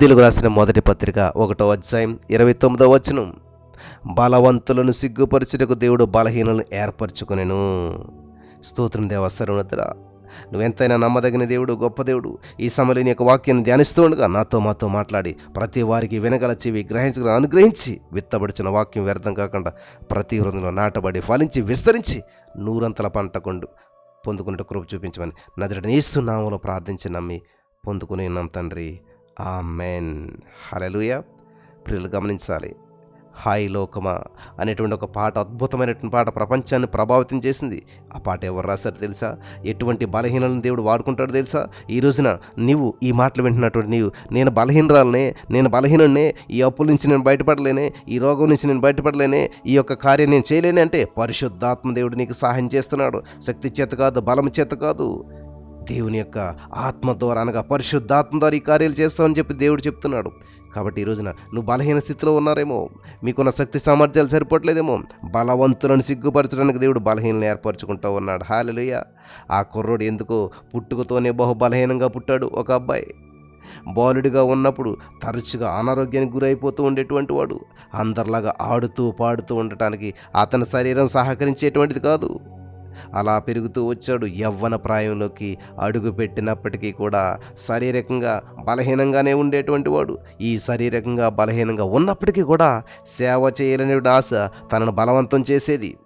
తెలుగు రాసిన మొదటి పత్రిక ఒకటో అధ్యాయం ఇరవై తొమ్మిదో వచనం. బలవంతులను సిగ్గుపరచుటకు దేవుడు బలహీనలను ఏర్పరచుకొనెను. స్తోత్రం దేవ సరుణద్ర నువ్వెంతైనా నమ్మదగిన దేవుడు గొప్ప దేవుడు ఈ సమయంలో నీ యొక్క వాక్యాన్ని ధ్యానిస్తూ ఉండగా నాతో మాతో మాట్లాడి ప్రతి వారికి వినగల చెవి గ్రహించగల అనుగ్రహించి విత్తబడిచిన వాక్యం వ్యర్థం కాకుండా ప్రతి హృదయంలో నాటబడి ఫలించి విస్తరించి నూరంతల పంట కొండు పొందుకున్నట్టు కృప చూపించమని నజరని నామంలో ప్రార్థించి నమ్మి పొందుకుని ఉన్నాం తండ్రి. ఆ మెన్ హలలుయ ప్రియులు గమనించాలి. హాయ్ లోకమా అనేటువంటి ఒక పాట అద్భుతమైనటువంటి పాట ప్రపంచాన్ని ప్రభావితం చేసింది. ఆ పాట ఎవరు రాశారు తెలుసా? ఎటువంటి బలహీనలను దేవుడు వాడుకుంటాడో తెలుసా? ఈ రోజున నీవు ఈ మాటలు వింటున్నటువంటి నీవు నేను బలహీనరాలనే నేను బలహీనుడినే ఈ అప్పుల నుంచి నేను బయటపడలేనే ఈ రోగం నుంచి నేను బయటపడలేనే ఈ యొక్క కార్యం నేను చేయలేనే అంటే పరిశుద్ధాత్మ దేవుడు నీకు సహాయం చేస్తున్నాడు. శక్తి చేత కాదు బలం చేత కాదు. దేవుని యొక్క ఆత్మ ద్వారా అనగా పరిశుద్ధాత్మ ద్వారా ఈ కార్యాలు చేస్తామని చెప్పి దేవుడు చెప్తున్నాడు. కాబట్టి ఈ రోజున నువ్వు బలహీన స్థితిలో ఉన్నారేమో మీకున్న శక్తి సామర్థ్యాలు సరిపోవట్లేదేమో బలవంతులను సిగ్గుపరచడానికి దేవుడు బలహీనలు ఏర్పరచుకుంటూ ఉన్నాడు. హాలలుయ. ఆ కుర్రోడు ఎందుకో పుట్టుకతోనే బహు బలహీనంగా పుట్టాడు ఒక అబ్బాయి. బాలుడిగా ఉన్నప్పుడు తరచుగా అనారోగ్యానికి గురైపోతూ ఉండేటువంటి వాడు. అందరిలాగా ఆడుతూ పాడుతూ ఉండటానికి అతని శరీరం సహకరించేటువంటిది కాదు. అలా పెరుగుతూ వచ్చాడు యవ్వన ప్రాయంలోకి. అడుగు పెట్టినప్పటికీ కూడా శారీరకంగా బలహీనంగానే ఉండేటువంటి వాడు. ఈ శారీరకంగా బలహీనంగా ఉన్నప్పటికీ కూడా సేవ చేయలేని ఆశ తనను బలవంతం చేసేది.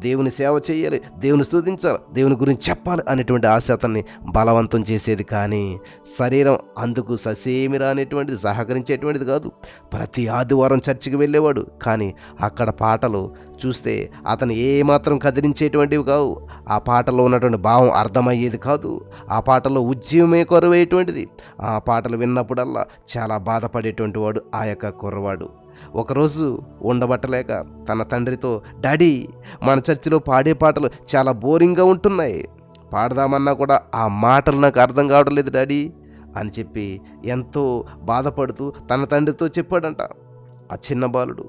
దేవుని సేవ చేయాలి దేవుని స్థుతించాలి దేవుని గురించి చెప్పాలి అనేటువంటి ఆశ అతన్ని బలవంతం చేసేది కానీ శరీరం అందుకు ససేమిరా అనేటువంటిది సహకరించేటువంటిది కాదు. ప్రతి ఆదివారం చర్చికి వెళ్ళేవాడు కానీ అక్కడ పాటలు చూస్తే అతను ఏమాత్రం కదిలించేటువంటివి కావు. ఆ పాటలో ఉన్నటువంటి భావం అర్థమయ్యేది కాదు. ఆ పాటలో ఉద్యమే కొరవేటువంటిది ఆ పాటలు విన్నప్పుడల్లా చాలా బాధపడేటువంటి వాడు ఆ యొక్క కుర్రవాడు. ఒకరోజు ఉండబట్టలేక తన తండ్రితో డాడీ మన చర్చిలో పాడే పాటలు చాలా బోరింగ్గా ఉంటున్నాయి. పాడదామన్నా కూడా ఆ మాటలు నాకు అర్థం కావడం లేదు డాడీ అని చెప్పి ఎంతో బాధపడుతూ తన తండ్రితో చెప్పాడంట ఆ చిన్న బాలుడు.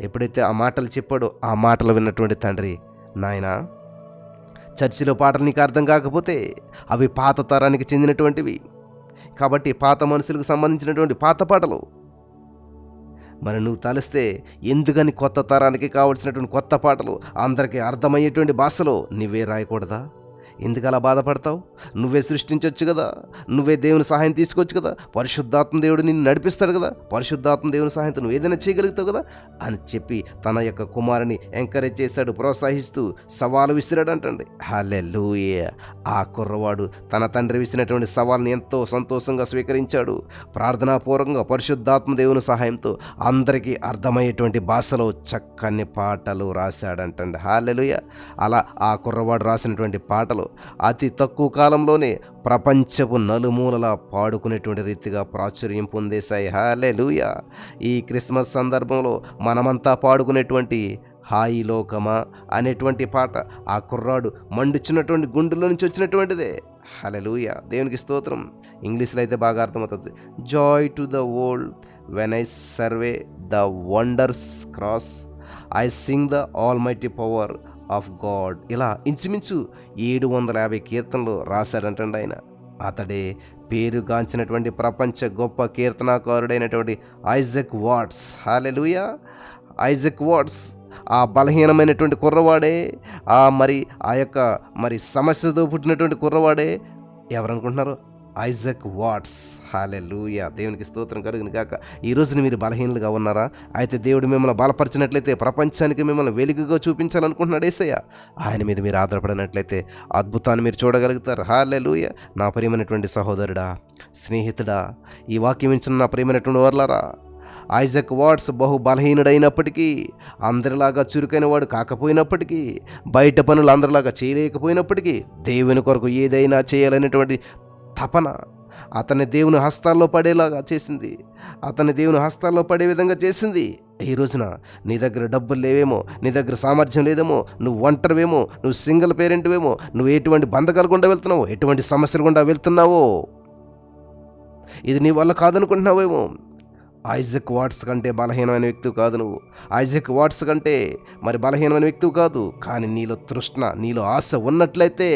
ఎప్పుడైతే ఆ మాటలు చెప్పాడో ఆ మాటలు విన్నటువంటి తండ్రి నాయనా చర్చిలో పాటలు నీకు అర్థం కాకపోతే అవి పాత తరానికి చెందినటువంటివి. కాబట్టి పాత మనుషులకు సంబంధించినటువంటి పాత పాటలు. మరి నువ్వు తలిస్తే ఎందుకని కొత్త తరానికి కావలసినటువంటి కొత్త పాటలు అందరికీ అర్థమయ్యేటువంటి భాషలో నువ్వే రాయకూడదా? ఎందుకలా బాధపడతావు? నువ్వే సృష్టించవచ్చు కదా. నువ్వే దేవుని సహాయం తీసుకోవచ్చు కదా. పరిశుద్ధాత్మ దేవుడు నిన్ను నడిపిస్తాడు కదా. పరిశుద్ధాత్మ దేవుని సహాయంతో నువ్వు ఏదైనా చేయగలుగుతావు కదా అని చెప్పి తన యొక్క కుమారుని ఎంకరేజ్ చేశాడు ప్రోత్సహిస్తూ సవాలు విసిరాడు అంటండి హాలే ఆ కుర్రవాడు తన తండ్రి విసిరినటువంటి సవాల్ని ఎంతో సంతోషంగా స్వీకరించాడు. ప్రార్థనాపూర్వకంగా పరిశుద్ధాత్మ దేవుని సహాయంతో అందరికీ అర్థమయ్యేటువంటి భాషలో చక్కని పాటలు రాశాడంటండి. హాలెలుయ అలా ఆ కుర్రవాడు రాసినటువంటి పాటలు అతి తక్కువ కాలంలోనే ప్రపంచపు నలుమూలలా పాడుకునేటువంటి రీతిగా ప్రాచుర్యం పొందేశాయి. హాలెలుయ ఈ క్రిస్మస్ సందర్భంలో మనమంతా పాడుకునేటువంటి హాయి లోకమా అనేటువంటి పాట ఆ కుర్రాడు మండుచున్నటువంటి గుండెల్లో నుంచి వచ్చినటువంటిదే. హలలుయ దేవునికి స్తోత్రం. ఇంగ్లీష్లో అయితే బాగా అర్థమవుతుంది. Joy to the world when I survey the wondrous cross I sing the almighty power of God. ఇలా ఇంచుమించు ఏడు వందల యాభై కీర్తనలు రాశాడంటండి ఆయన. అతడే పేరుగాంచినటువంటి ప్రపంచ గొప్ప కీర్తనాకారుడైనటువంటి Isaac Watts. Hallelujah Isaac Watts ఆ బలహీనమైనటువంటి కుర్రవాడే ఆ మరి ఆ యొక్క మరి సమస్యతో పుట్టినటువంటి కుర్రవాడే ఎవరనుకుంటున్నారు? Isaac Watts. లూయ దేవునికి స్తోత్రం కలుగును గాక. ఈ రోజున మీరు బలహీనలుగా ఉన్నారా? అయితే దేవుడు మిమ్మల్ని బలపరిచినట్లయితే ప్రపంచానికి మిమ్మల్ని వెలుగుగా చూపించాలనుకుంటున్నాడు ఏసయ్య. ఆయన మీద మీరు ఆధారపడినట్లయితే అద్భుతాన్ని మీరు చూడగలుగుతారు. హాలెలూయ నా ప్రియమైనటువంటి సహోదరుడా స్నేహితుడా ఈ వాక్యం ఇచ్చిన నా ప్రియమైనటువంటి వర్లారా ఐజక్ వాట్స్ బహు బలహీనుడైనప్పటికీ అందరిలాగా చురుకైన వాడు కాకపోయినప్పటికీ బయట పనులు అందరిలాగా చేయలేకపోయినప్పటికీ దేవుని కొరకు ఏదైనా చేయాలనేటువంటి తపన అతని దేవుని హస్తాల్లో పడేలాగా చేసింది. అతని దేవుని హస్తాల్లో పడే విధంగా చేసింది. ఈ రోజున నీ దగ్గర డబ్బులు లేవేమో నీ దగ్గర సామర్థ్యం లేదేమో నువ్వు ఒంటరివేమో నువ్వు సింగిల్ పేరెంట్వేమో నువ్వు ఎటువంటి బంధకాలు గుండా వెళ్తున్నావో ఎటువంటి సమస్యలు గుండా వెళ్తున్నావో? ఇది నీ వల్ల కాదనుకుంటున్నావేమో? ఐజక్ వాట్స్ కంటే బలహీనమైన వ్యక్తి కాదు నువ్వు. ఐజక్ వాట్స్ కంటే మరి బలహీనమైన వ్యక్తి కాదు. కానీ నీలో తృష్ణ నీలో ఆశ ఉన్నట్లయితే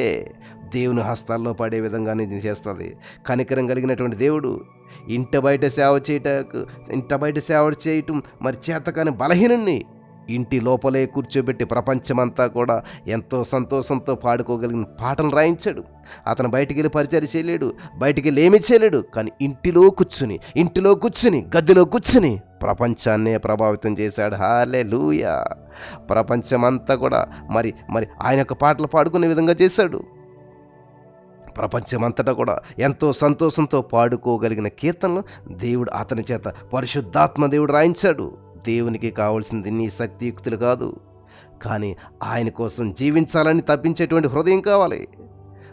దేవుని హస్తాల్లో పడే విధంగానే ఇది చేస్తుంది. కనికరం కలిగినటువంటి దేవుడు ఇంట బయట సేవ చేయటకు ఇంట బయట సేవ చేయటం మరి చేతకాని బలహీనుణ్ణి ఇంటి లోపలే కూర్చోబెట్టి ప్రపంచమంతా కూడా ఎంతో సంతోషంతో పాడుకోగలిగిన పాటలు రాయించాడు. అతను బయటికి వెళ్ళి పరిచయం చేయలేడు బయటికి వెళ్ళి ఏమీ చేయలేడు కానీ ఇంటిలో కూర్చుని ఇంటిలో కూర్చుని గదిలో కూర్చుని ప్రపంచాన్నే ప్రభావితం చేశాడు. హాలే లూయా ప్రపంచమంతా కూడా మరి మరి ఆయన యొక్క పాటలు పాడుకునే విధంగా చేశాడు. ప్రపంచమంతటా కూడా ఎంతో సంతోషంతో పాడుకోగలిగిన కీర్తనలు దేవుడు అతని చేత పరిశుద్ధాత్మ దేవుడు రాయించాడు. దేవునికి కావాల్సింది నీ శక్తియుక్తులు కాదు. కానీ ఆయన కోసం జీవించాలని తప్పించేటువంటి హృదయం కావాలి.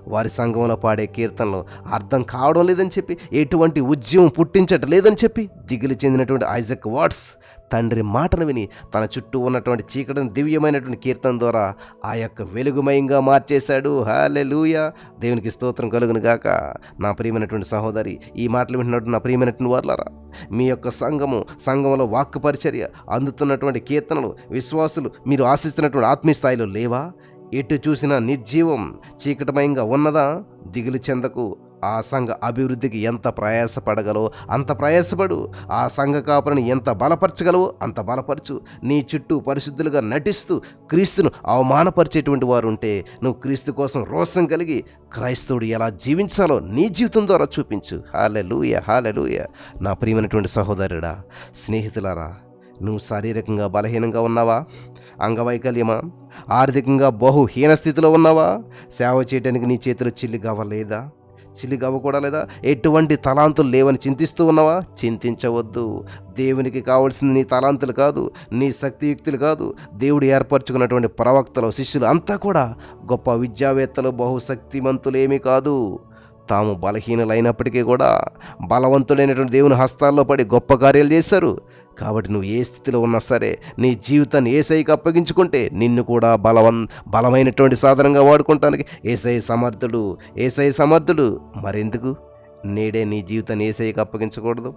వారి సంఘంలో పాడే కీర్తనలు అర్థం కావడం లేదని చెప్పి ఎటువంటి ఉద్యమం పుట్టించటం లేదని చెప్పి దిగులు చెందినటువంటి ఐజక్ వాట్స్ తండ్రి మాటను విని తన చుట్టూ ఉన్నటువంటి చీకటిని దివ్యమైనటువంటి కీర్తన ద్వారా ఆ యొక్క వెలుగుమయంగా మార్చేశాడు. హాలెలూయా దేవునికి స్తోత్రం కలుగును గాక. నా ప్రియమైనటువంటి సహోదరి ఈ మాటలు వింటున్నట్టు నా ప్రియమైనటువంటి వార్లారా మీ యొక్క సంఘము సంఘంలో వాక్కు పరిచర్య అందుతున్నటువంటి కీర్తనలు విశ్వాసులు మీరు ఆశిస్తున్నటువంటి ఆత్మీయ స్థాయిలో లేవా? ఎటు చూసినా నిర్జీవం చీకటమయంగా ఉన్నదా? దిగులు చెందకు ఆ సంఘ అభివృద్ధికి ఎంత ప్రయాసపడగలవో? అంత ప్రయాసపడు. ఆ సంఘ కాపురని ఎంత బలపరచగలవో? అంత బలపరచు. నీ చుట్టూ పరిశుద్ధులుగా నటిస్తూ క్రీస్తును అవమానపరిచేటువంటి వారు ఉంటే నువ్వు క్రీస్తు కోసం రోషం కలిగి క్రైస్తవుడు ఎలా జీవించాలో నీ జీవితం ద్వారా చూపించు. హాలెలూయ హాలెలూయ నా ప్రియమైనటువంటి సహోదరుడా స్నేహితులారా నువ్వు శారీరకంగా బలహీనంగా ఉన్నావా? అంగవైకల్యమా? ఆర్థికంగా బహుహీన స్థితిలో ఉన్నావా? సేవ చేయడానికి నీ చేతిలో చిల్లి లేదా? చిల్లిగవ్వ కూడా లేదా? ఎటువంటి తలాంతులు లేవని చింతిస్తూ ఉన్నావా? చింతించవద్దు. దేవునికి కావాల్సింది నీ తలాంతులు కాదు నీ శక్తియుక్తులు కాదు. దేవుడు ఏర్పరచుకున్నటువంటి ప్రవక్తలు శిష్యులు అంతా కూడా గొప్ప విద్యావేత్తలు బహుశక్తిమంతులేమీ కాదు. తాము బలహీనులైనప్పటికీ కూడా బలవంతులైనటువంటి దేవుని హస్తాల్లో పడి గొప్ప కార్యాలు చేశారు. కాబట్టి నువ్వు ఏ స్థితిలో ఉన్నా సరే నీ జీవితాన్ని ఏసైకి అప్పగించుకుంటే నిన్ను కూడా బలవన్ బలమైనటువంటి సాధనంగా వాడుకుంటానికి ఏసై సమర్థుడు ఏసై సమర్థుడు. మరెందుకు? నేడే నీ జీవితాన్ని ఏసైకి అప్పగించకూడదు.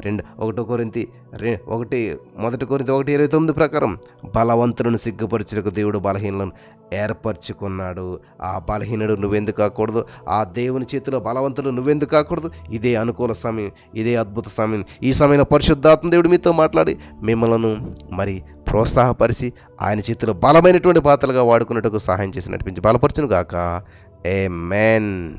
రెండు ఒకటో కొరింతి రె ఒకటి మొదటి కొరింతి ఒకటి ఇరవై తొమ్మిది ప్రకారం బలవంతులను సిగ్గుపరచుటకు దేవుడు బలహీనలను ఏర్పరచుకున్నాడు. ఆ బలహీనుడు నువ్వెందుకు కాకూడదు? ఆ దేవుని చేతిలో బలవంతులు నువ్వెందుకు కాకూడదు? ఇదే అనుకూల సమయం ఇదే అద్భుత సమయం. ఈ సమయంలో పరిశుద్ధాత్మ దేవుడు మీతో మాట్లాడి మిమ్మలను మరి ప్రోత్సాహపరిచి ఆయన చేతిలో బలమైనటువంటి పాత్రలుగా వాడుకున్నట్టుకు సహాయం చేసి నడిపించి బలపరచును గాక ఏ మెన్